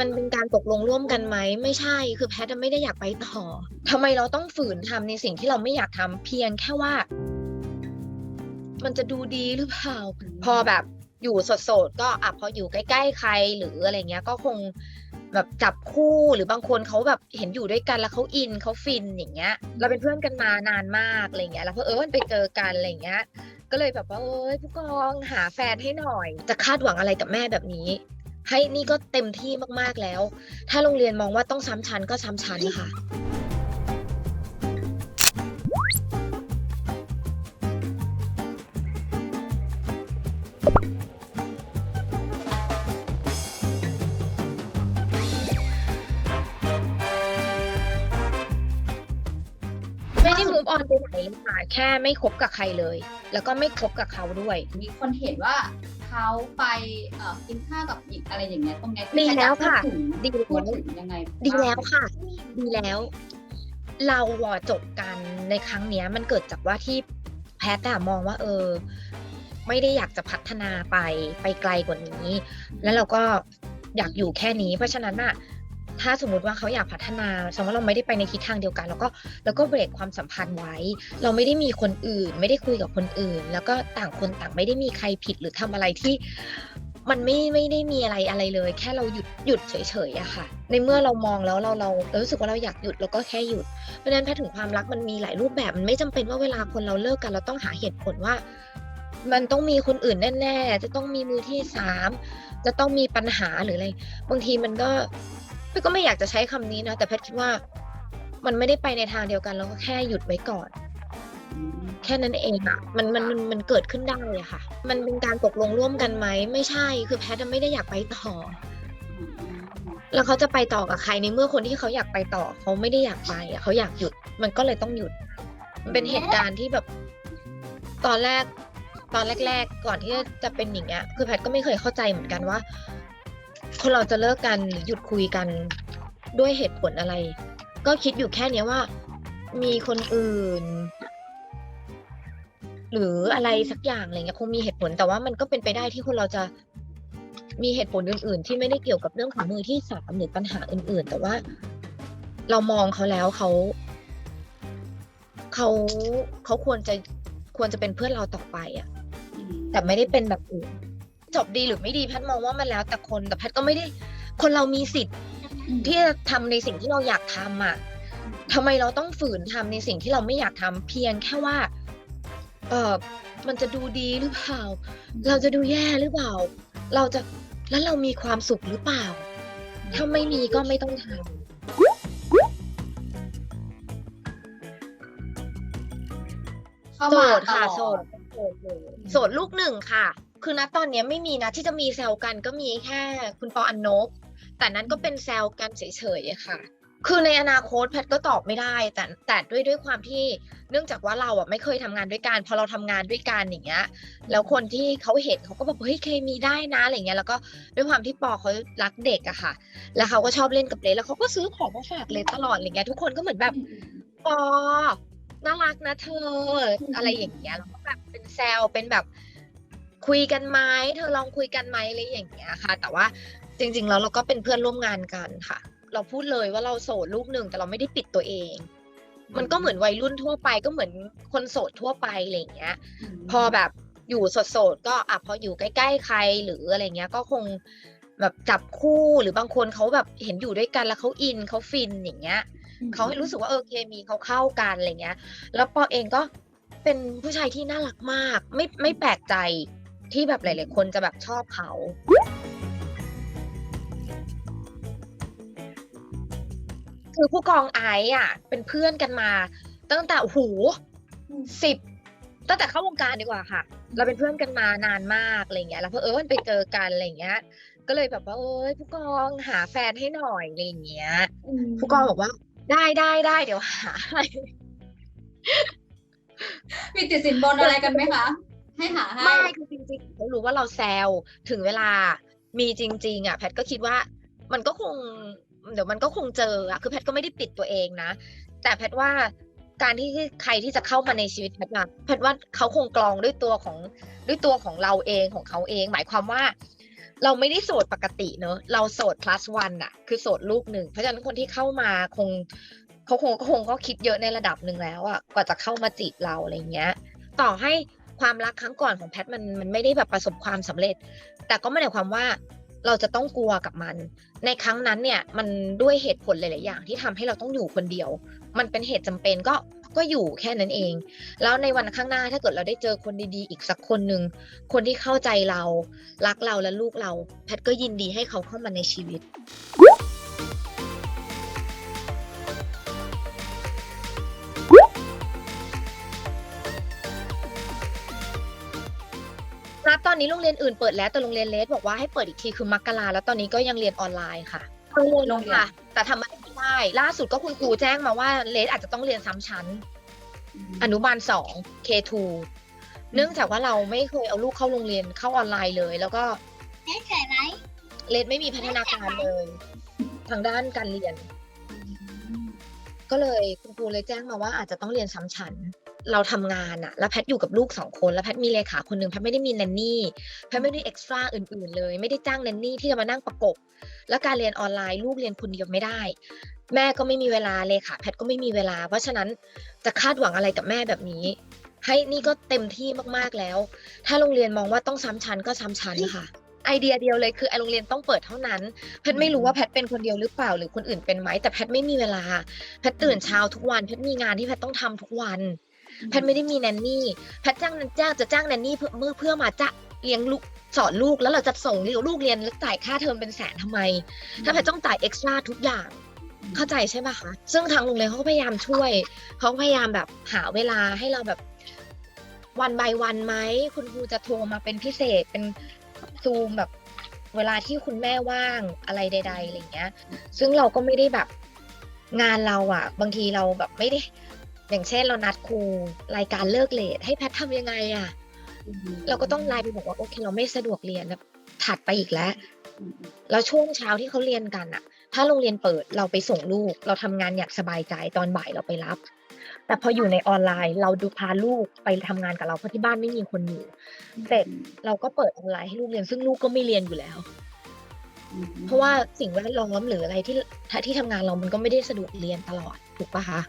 มันเป็นการตกลงร่วมกันไหมไม่ใช่คือแพทย์อะไม่ได้อยากไปต่อทำไมเราต้องฝืนทำในสิ่งที่เราไม่อยากทำเพียงแค่ว่า มันจะดูดีหรือเปล่าพอแบบอยู่โสดๆก็อะพออยู่ใกล้ๆใครหรืออะไรเงี้ย ก็คงแบบจับคู่หรือบางคนเขาแบบเห็นอยู่ด้วยกันแล้วเขาอินเขาฟินอย่างเงี้ย เราเป็นเพื่อนกันมานานมากอะไรเงี้ย แล้วพอเออไปเจอกันอะไรเงี้ย ก็เลยแบบว่าเอ้ยผู้กองหาแฟนให้หน่อย จะคาดหวังอะไรกับแม่แบบนี้ ให้นี่ก็เต็มที่มากๆแล้ว ถ้าโรงเรียนมองว่าต้องซ้ำชั้นก็ซ้ำชั้นค่ะ move on ไปไหนเลยค่ะแค่ไม่คบกับใครเลย แล้วก็ไม่คบกับเขาด้วย มีคนเห็นว่าเขาไปเอ่อกินข้าวกับอีกอะไรอย่างเงี้ยตรงเนี้ยดีแล้วค่ะ ดีดีพูดแล้วถึงยังไง ดีแล้วบ้างค่ะ ดีแล้ว เราอะจบกันในครั้งเนี้ย มันเกิดจากว่าที่แพทย์อะมองว่า เออ ไม่ได้อยากจะพัฒนาไปไปไกลกว่านี้ แล้วเราก็อยากอยู่แค่นี้ เพราะฉะนั้นอะ ถ้าสมมติว่าเขาอยากพัฒนาสมมติว่าเราไม่ได้ไปในทิศทางเดียวกัน แล้วก็แล้วก็เบรกความสัมพันธ์ไว้ เราไม่ได้มีคนอื่น ไม่ได้คุยกับคนอื่น แล้วก็ต่างคนต่างไม่ได้มีใครผิดหรือทำอะไรที่มันไม่ไม่ได้มีอะไรอะไรเลย แค่เราหยุดหยุดเฉยๆอะค่ะ ในเมื่อเรามองแล้วเราเราเรารู้สึกว่าเราอยากหยุดเราก็แค่หยุด เพราะฉะนั้นแพทย์ถึงความรักมันมีหลายรูปแบบมันไม่จำเป็นว่าเวลาคนเราเลิกกันเราต้องหาเหตุผลว่า มันต้องมีคนอื่นแน่ๆจะต้องมีมือที่สามจะต้องมีปัญหาหรืออะไรบางทีมันก็ พทย์ก็ไม่อยากจะใช้คำนี้นะแต่แพทย์คิดว่า มันไม่ได้ไปในทางเดียวกันเราก็แค่หยุดไว้ก่อน แค่นั้นเองอะมันมันมันมันเกิดขึ้นได้อะค่ะ มันเป็นการตกลงร่วมกันไหมไม่ใช่คือแพทย์ไม่ได้อยากไปต่อ แล้วเขาจะไปต่อกับใครในเมื่อคนที่เขาอยากไปต่อ เขาไม่ได้อยากไปเขาอยากหยุด มันก็เลยต้องหยุด มันเป็นเหตุการณ์ที่แบบ ตอนแรก ตอนแรก ๆ ก่อนที่จะเป็นอย่างเงี้ยคือแพทย์ก็ไม่เคยเข้าใจเหมือนกันว่า คนเราจะเลิกกันหรือหยุดคุยกันด้วยเหตุผลอะไร ก็คิดอยู่แค่เนี้ยว่า มีคนอื่น หรืออะไรสักอย่างอะไรเงี้ยคงมีเหตุผลแต่ว่ามันก็เป็นไปได้ที่คนเราจะมีเหตุผลอื่น ๆ ที่ไม่ได้เกี่ยวกับเรื่องของมือที่สามหรือปัญหาอื่น ๆ แต่ว่า เรามองเขาแล้วเขาเขาเขาควรจะควรจะเป็นเพื่อนเราต่อไปอะอืมแต่ไม่ได้เป็นแบบอื่น จบดีหรือไม่ดีแพทย์มองว่ามันแล้วแต่คนแต่แพทย์ก็ไม่ได้ คนเรามีสิทธิ์ที่จะทำในสิ่งที่เราอยากทำอะทำไมเราต้องฝืนทำในสิ่งที่เราไม่อยากทำเพียงแค่ว่า เออมันจะดูดีหรือเปล่า เราจะดูแย่หรือเปล่า เราจะแล้วเรามีความสุขหรือเปล่า ถ้าไม่มีก็ไม่ต้องทเข้าำโสมาดค่ะตลอโสดโสดเลยโสดลูกหนึ่งค่ะ คือณตอนนี้ไม่มีนะที่จะมีแซวกันก็มีแค่คุณปออันนบแต่นั้นก็เป็นแซวกันเฉยๆค่ะ คือในอนาคตแพทก็ตอบไม่ได้ แต่แต่ด้วยด้วยความที่เนื่องจากว่าเราอะไม่เคยทำงานด้วยกันพอเราทำงานด้วยกันอย่างเงี้ยแล้วคนที่เขาเห็นเขาก็บอกเฮ้ยเคมีได้นะอะไรเงี้ยแล้วก็ด้วยความที่ปอเขารักเด็กอะค่ะ แล้วเขาก็ชอบเล่นกับเลสแล้วเขาก็ซื้อของมาฝากเลสตลอดอะไรเงี้ยทุกคนก็เหมือนแบบปอน่ารักนะเธอ อะไรอย่างเงี้ยแล้วก็แบบเป็นแซวเป็นแบบ คุยกันไหมเธอลองคุยกันไหมอะไรอย่างเงี้ยค่ะ แต่ว่าจริง ๆ แล้วเราก็เป็นเพื่อนร่วมงานกันค่ะ เราพูดเลยว่าเราโสดลูกหนึ่งแต่เราไม่ได้ปิดตัวเอง มันก็เหมือนวัยรุ่นทั่วไปก็เหมือนคนโสดทั่วไปอะไรอย่างเงี้ยมพอแบบอยู่โสดๆก็อะพออยู่ใกล้ๆใครหรืออะไรเงี้ย ก็คงแบบจับคู่หรือบางคนเขาแบบเห็นอยู่ด้วยกันแล้วเขาอินเขาฟินอย่างเงี้ยเขาให้รู้สึกว่าเออเคมีเขาเข้ากันอะไรเงี้ย แล้วปอเองก็เป็นผู้ชายที่น่ารักมาก ไม่ไม่แปลกใจ ที่แบบหลาย ๆ คนจะแบบชอบเขาคือผู้กองไอซ์อะ เป็นเพื่อนกันมา ตั้งแต่โอ้โหอืมสิบตั้งแต่เข้าวงการดีกว่าค่ะ เราเป็นเพื่อนกันมานานมากอะไรเงี้ย แล้วเพอเออไปเจอกันอะไรเงี้ย ก็เลยแบบว่าเอ้ยผู้กองหาแฟนให้หน่อยอะไรเงี้ยมผู้กองบอกว่า ได้ได้ได้เดี๋ยวหาให้มีติดสินบนอะไรกันไหมคะ ให้หาให้ไม่คือจริงๆเขารู้ว่าเราแซวถึงเวลามีจริง ๆ อะ แพทก็คิดว่า มันก็คง เดี๋ยวมันก็คงเจออะคือแพทก็ไม่ได้ปิดตัวเองนะ แต่แพทว่าการที่ใครที่จะเข้ามาในชีวิตแพทย์อะแพทว่าเขาคงกรองด้วยตัวของด้วยตัวของเราเองของเขาเอง หมายความว่า เราไม่ได้โสดปกติเนอะเราโสด plus one อะคือโสดลูกหนึ่งเพราะฉะนั้นคนที่เข้ามาคงเขาคงก็คงก็คิดเยอะในระดับหนึ่งแล้วอะกว่าจะเข้ามาจีบเราอะไรเงี้ย ต่อให้ ความรักครั้งก่อนของแพทมันมันไม่ได้แบบประสบความสำเร็จ แต่ก็ไม่ได้ความว่าเราจะต้องกลัวกับมัน ในครั้งนั้นเนี่ยมันด้วยเหตุผลหลาย ๆ อย่างที่ทำให้เราต้องอยู่คนเดียว มันเป็นเหตุจำเป็นก็ก็อยู่แค่นั้นเอง แล้วในวันข้างหน้าถ้าเกิดเราได้เจอคนดีๆ อีกสักคนหนึ่งคนที่เข้าใจเรา รักเราและลูกเรา แพทก็ยินดีให้เขาเข้ามาในชีวิต นนี้โรงเรียนอื่นเปิดแล้วแต่โรงเรียนเลสบอกว่าให้เปิดอีกทีคือมกราแล้วตอนนี้ก็ยังเรียนออนไลน์ค่ะกังวลโรงเรียนค่ะ แต่ทำอะไรไม่ได้ ล่าสุดก็คุณครูแจ้งมาว่าเลสอาจจะต้องเรียนซ้ำชั้น อนุบาลสอง K2 เนื่องจากว่าเราไม่เคยเอาลูกเข้าโรงเรียนเข้าออนไลน์เลย แล้วก็ได้ใส่ไหมเลสไม่มีพัฒนาการเลย ทางด้านการเรียน ก็เลยคุณครูเลยแจ้งมาว่าอาจจะต้องเรียนซ้ำชั้น เราทำงานอะแล้วแพทย์อยู่กับลูกสองคน แล้วแพทย์มีเลขาคนหนึ่งแพทย์ไม่ได้มีแนนนี่ แพทย์ไม่ได้เอ็กซ์ตร้าอื่นๆ เลย ไม่ได้จ้างแนนนี่ที่จะมานั่งประกบ แล้วการเรียนออนไลน์ลูกเรียนคนเดียวไม่ได้ แม่ก็ไม่มีเวลาเลขาแพทย์ก็ไม่มีเวลา เพราะฉะนั้นจะคาดหวังอะไรกับแม่แบบนี้ ให้นี่ก็เต็มที่มากๆแล้ว ถ้าโรงเรียนมองว่าต้องซ้ำชั้นก็ซ้ำชั้นค่ะไอเดียเดียวเลยคือไอโรงเรียนต้องเปิดเท่านั้น แพทย์ไม่รู้ว่าแพทย์เป็นคนเดียวหรือเปล่าหรือคนอื่นเป็นไหมแต่แพทย์ไม่มีเวลา แพทย์ตื่นเช้าทุกวัน แพทย์มีงานที่แพทย์ต้องทำทุกวัน แพทย์ไม่ได้มีแนนนี่แพทย์จ้างจ้างจะจ้างแนนนี่เพื่อเมื่อเพื่อมาจะเลี้ยงลูกสอนลูกแล้วเราจะส่งลูกเรียนแล้วจ่ายค่าเทอมเป็นแสนทำไม ถ้าแพทย์ต้องจ่ายเอ็กซ์ตร้าทุกอย่างเข้าใจใช่ไหมคะ ซึ่งทางโรงเรียนเขาก็พยายามช่วย เขาพยายามแบบหาเวลาให้เราแบบวันบายวันไหม คุณครูจะโทรมาเป็นพิเศษเป็นซูมแบบเวลาที่คุณแม่ว่างอะไรใดๆอะไรอย่างเงี้ย ซึ่งเราก็ไม่ได้แบบงานเราอะบางทีเราแบบไม่ได้ อย่างเช่นเรานัดครูรายการเลิกเลทให้แพททำยังไงอะเราก็ต้องไลน์ไปบอกว่าโอเค เราไม่สะดวกเรียนนะถัดไปอีกแล้วแล้วช่วงเช้าที่เขาเรียนกันอะถ้าโรงเรียนเปิดเราไปส่งลูก เราทำงานอย่างสบายใจตอนบ่ายเราไปรับ แต่พออยู่ในออนไลน์ เราดูพาลูกไปทำงานกับเราเพราะที่บ้านไม่มีคนอยู่เสร็จเราก็เปิดออนไลน์ให้ลูกเรียนซึ่งลูกก็ไม่เรียนอยู่แล้ว เพราะว่าสิ่งแวดล้อมหรืออะไรที่ที่ทำงานเรามันก็ไม่ได้สะดวกเรียนตลอดถูกปะคะ